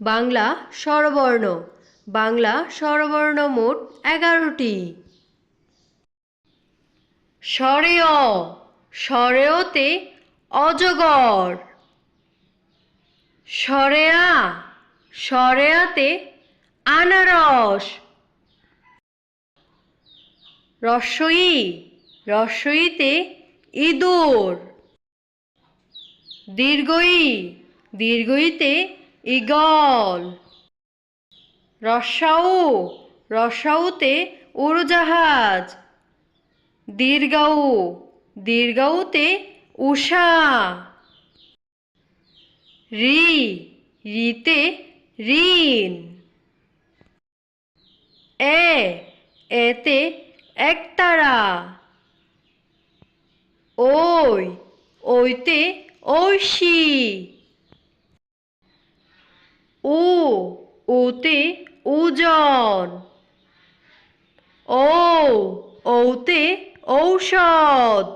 বাংলা স্বরবর্ণ বাংলা স্বরবর্ণ মোট এগারোটি। স্বরেয় স্বরেয়তে অজগর। স্বরেয়া স্বরেয়াতে আনারস। রস্বই রস্বইতে ইঁদুর। দীর্ঘই, দীর্ঘইতে ইগল রসাউ, রসাউতে উড়োজাহাজ। দীর্ঘাউ দীর্ঘাউতে উষা। রি, রিতে ঋণ। এ, এতে একতারা। ওই, ওইতে ঐশী। ও ওতে ওজন। ও ওতে ঔষধ।